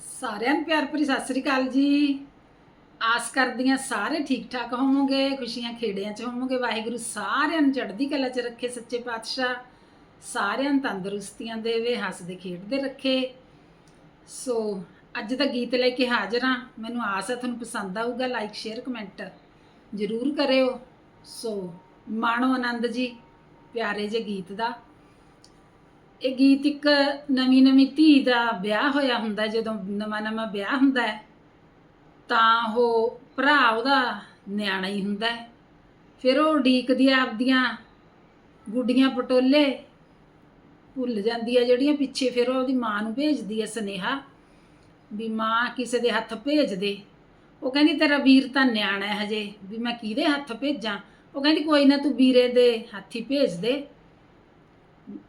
ਸਾਰਿਆਂ ਨੂੰ ਪਿਆਰ ਭਰੀ ਸਤਿ ਸ੍ਰੀ ਅਕਾਲ ਜੀ। ਆਸ ਕਰਦੀਆਂ ਸਾਰੇ ਠੀਕ ਠਾਕ ਹੋਵੋਗੇ, ਖੁਸ਼ੀਆਂ ਖੇੜਿਆਂ 'ਚ ਹੋਵੋਗੇ। ਵਾਹਿਗੁਰੂ ਸਾਰਿਆਂ ਨੂੰ ਚੜ੍ਹਦੀ ਕਲਾ 'ਚ ਰੱਖੇ ਸੱਚੇ ਪਾਤਸ਼ਾਹ। ਸਾਰਿਆਂ ਨੂੰ ਤੰਦਰੁਸਤੀਆਂ ਦੇਵੇ, ਹੱਸਦੇ ਖੇਡਦੇ ਰੱਖੇ। ਸੋ ਅੱਜ ਦਾ ਗੀਤ ਲੈ ਕੇ ਹਾਜ਼ਰ ਹਾਂ। ਮੈਨੂੰ ਆਸ ਹੈ ਤੁਹਾਨੂੰ ਪਸੰਦ ਆਊਗਾ ਲਾਈਕ ਸ਼ੇਅਰ ਕਮੈਂਟ ਜ਼ਰੂਰ ਕਰਿਓ। ਸੋ ਮਾਣੋ ਆਨੰਦ ਜੀ, ਪਿਆਰੇ ਜੇ ਗੀਤ ਦਾ। ਇਹ ਗੀਤ ਇੱਕ ਨਵੀਂ ਨਵੀਂ ਧੀ ਦਾ ਵਿਆਹ ਹੋਇਆ ਹੁੰਦਾ, ਜਦੋਂ ਨਵਾਂ ਨਵਾਂ ਵਿਆਹ ਹੁੰਦਾ ਹੈ, ਤਾਂ ਉਹ ਭਰਾ ਉਹਦਾ ਨਿਆਣਾ ਹੀ ਹੁੰਦਾ ਹੈ। ਫਿਰ ਉਹ ਉਡੀਕਦੀ ਆਪਦੀਆਂ ਗੁੱਡੀਆਂ ਪਟੋਲੇ, ਭੁੱਲ ਜਾਂਦੀ ਆ ਜਿਹੜੀਆਂ ਪਿੱਛੇ, ਫਿਰ ਉਹਦੀ ਮਾਂ ਨੂੰ ਭੇਜਦੀ ਆ ਸਨੇਹਾ ਵੀ ਮਾਂ ਕਿਸੇ ਦੇ ਹੱਥ ਭੇਜ ਦੇ। ਉਹ ਕਹਿੰਦੀ, ਤੇਰਾ ਵੀਰ ਤਾਂ ਨਿਆਣਾ ਹੈ ਹਜੇ, ਵੀ ਮੈਂ ਕਿਹਦੇ ਹੱਥ ਭੇਜਾਂ? ਉਹ ਕਹਿੰਦੀ, ਕੋਈ ਨਾ ਤੂੰ ਵੀਰੇ ਦੇ ਹੱਥੀ ਭੇਜ ਦੇ।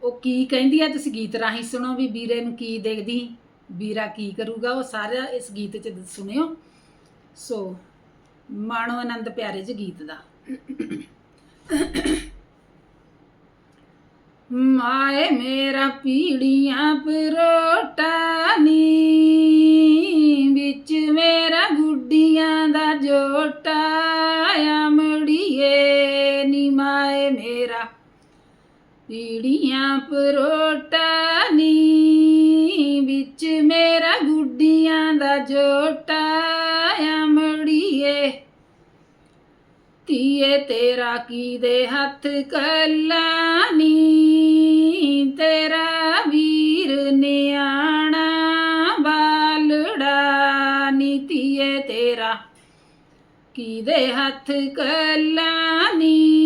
ਉਹ ਕੀ ਕਹਿੰਦੀ ਆ? ਤੁਸੀਂ ਗੀਤ ਰਾਹੀਂ ਸੁਣੋ ਵੀ ਵੀਰੇ ਨੂੰ ਕੀ ਦੇਖਦੀ? ਵੀਰਾ ਕੀ ਕਰੂਗਾ? ਉਹ ਸਾਰਾ ਇਸ ਗੀਤ 'ਚ ਸੁਣਿਓ। ਸੋ, ਮਾਣੋ ਆਨੰਦ ਪਿਆਰੇ ਜਿਹੇ ਗੀਤ ਦਾ। ਮਾਏ ਮੇਰਾ ਪੀੜੀਆਂ ਪਰੋਟਾ ਨੀ। ਪੀੜੀਆਂ ਪਰੋਟਾ ਨੀ ਵਿੱਚ ਮੇਰਾ ਗੁੱਡੀਆਂ ਦਾ ਜੋਟਾ ਆਮੜੀਏ ਤੀਏ ਤੇਰਾ ਕੀ ਦੇ ਹੱਥ ਕੱਲਾਨੀ? ਤੇਰਾ ਵੀਰ ਨਿਆਣਾ ਬਾਲੜਾ ਨੀ ਧੀਏ, ਤੇਰਾ ਕੀ ਦੇ ਹੱਥ ਕੱਲਾਨੀ? ਨੀ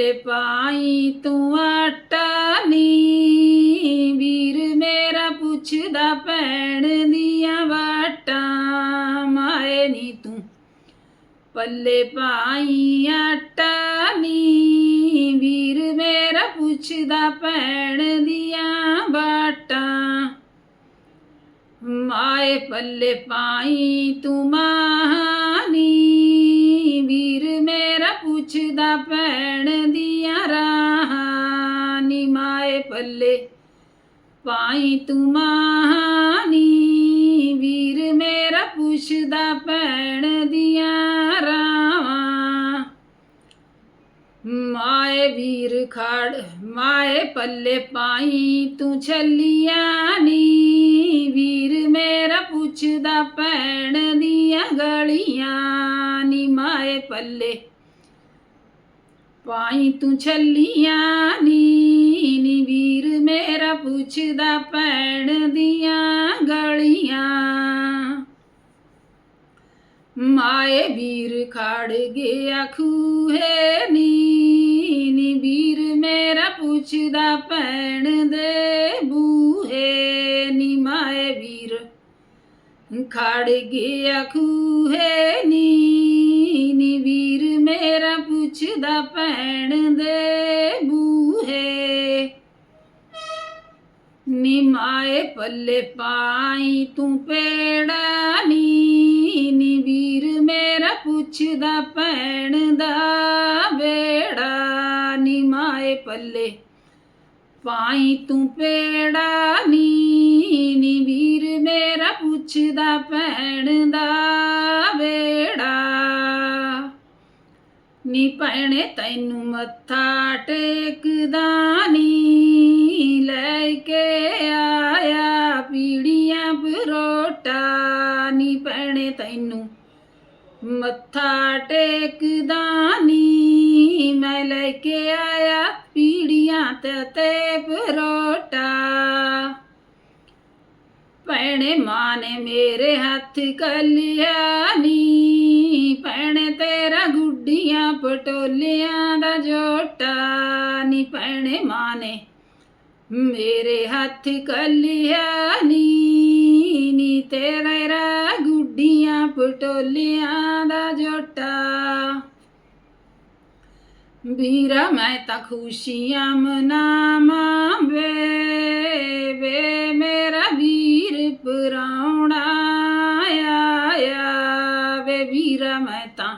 ਮਾਏ ਪਾਈ ਤੂੰ ਆਟਾ ਨੀ। ਵੀਰ ਮੇਰਾ ਪੁੱਛਦਾ ਭੈਣ ਦੀਆਂ ਵਾਟਾਂ। ਮਾਏ ਨੀ ਤੂੰ ਪੱਲੇ ਪਾਈ ਆਟਾ ਨੀ। ਵੀਰ ਮੇਰਾ ਪੁੱਛਦਾ ਭੈਣ ਦੀਆਂ ਵਾਟਾਂ। ਮਾਏ ਪੱਲੇ ਪਾਈ ਤੂੰ ਮਾਂ ਪਾਈ ਤੂੰ ਮਾਨੀ ਵੀਰ ਮੇਰਾ ਪੁੱਛਦਾ ਭੈਣ ਦੀਆਂ ਰਾਹਾਂ ਮਾਏ ਵੀਰ ਖੜ, ਮਾਏ ਪੱਲੇ ਪਾਈ ਤੂੰ ਛੱਲੀਆਂ ਨੀ, ਵੀਰ ਮੇਰਾ ਪੁੱਛਦਾ ਭੈਣ ਦੀਆਂ ਗਲੀਆਂ ਨੀ। ਮਾਏ ਪੱਲੇ ਪਾਈ ਤੂੰ ਛੱਲੀਆਂ ਨੀ ਮੇਰਾ ਪੁੱਛਦਾ ਭੈਣ ਦੀਆਂ ਗਲੀਆਂ। ਮਾਏ ਵੀਰ ਖੜ ਗਿਆ ਖੂਹੇ ਨੀ ਨੀ ਵੀਰ ਮੇਰਾ ਪੁੱਛਦਾ ਭੈਣ ਦੇ ਬੂਹੇ ਨੀ ਮਾਏ ਵੀਰ ਖੜ ਗਿਆ ਖੂਹੇ ਨੀ ਨੀ ਵੀਰ ਮੇਰਾ ਪੁੱਛਦਾ ਭੈਣ ਦੇ ਬੂਹੇ ਨੀ ਮਾਏ ਪੱਲੇ ਪਾਈ, ਤੂੰ ਪੇੜਾ ਨੀ ਨੀ ਵੀਰ ਮੇਰਾ ਪੁੱਛਦਾ ਭੈਣ ਦਾ ਬੇੜਾ ਨੀ ਮਾਏ ਪੱਲੇ ਪਾਈ, ਤੂੰ ਪੇੜਾ ਨੀ ਨੀ ਵੀਰ ਮੇਰਾ ਪੁੱਛਦਾ ਭੈਣ ਦਾ ਬੇੜਾ ਨੀ ਭੈਣੇ ਤੈਨੂੰ ਮੱਥਾ ਟੇਕਦਾ ਨੀ। ਲੈ ਕੇ ਆਇਆ, ਪੀੜੀਆਂ ਪਰੋਟਾ ਨੀ ਭੈਣੇ ਤੈਨੂੰ। ਮੱਥਾ ਟੇਕਦਾ ਨੀ, ਮੈਂ ਲੈ ਕੇ ਆਇਆ ਪੀੜੀਆਂ ਤੇ ਤੇ ਪਰੋਟਾ। ਭੈਣੇ ਮਾਂ ਨੇ ਮੇਰੇ ਹੱਥ ਕੱਲਿਆ ਨੀ, ਭੈਣੇ ਤੇਰਾ ਗੁੱਡੀਆਂ ਪਟੋਲਿਆਂ ਦਾ ਜੋਟਾ ਨੀ। ਭੈਣੇ ਮਾਂ ਨੇ ਮੇਰੇ ਹੱਥ ਕੱਲਿਆ ਨੀ ਨੀ ਤੇਰਾ ਗੁੱਡੀਆਂ ਪਟੋਲੀਆਂ ਦਾ ਜੋਟਾ। ਵੀਰਾ, ਮੈਂ ਤਾਂ ਖੁਸ਼ੀਆਂ ਮਨਾਵਾਂ ਵੇ ਵੇ, ਮੇਰਾ ਵੀਰ ਪਰਾਉਣਾ ਆਇਆ। ਵੇ ਵੀਰਾ, ਮੈਂ ਤਾਂ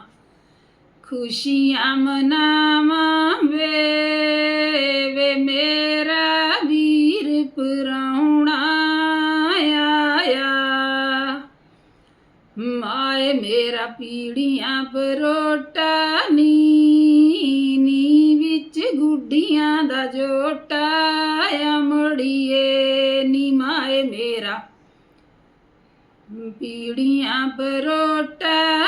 ਖੁਸ਼ੀਆਂ ਮਨਾਵਾਂ ਵੇ ਵੀਰ ਪਰਾਉਣਾ ਆਇਆ। ਮਾਏ ਮੇਰਾ ਪੀੜੀਆਂ ਪਰੋਟਾ ਨੀ ਨੀ ਵਿੱਚ ਗੁੱਡੀਆਂ ਦਾ ਜੋਟਾ ਅਮੜੀਏ। ਨੀ ਮਾਏ ਮੇਰਾ ਪੀੜੀਆਂ ਪਰੋਟਾ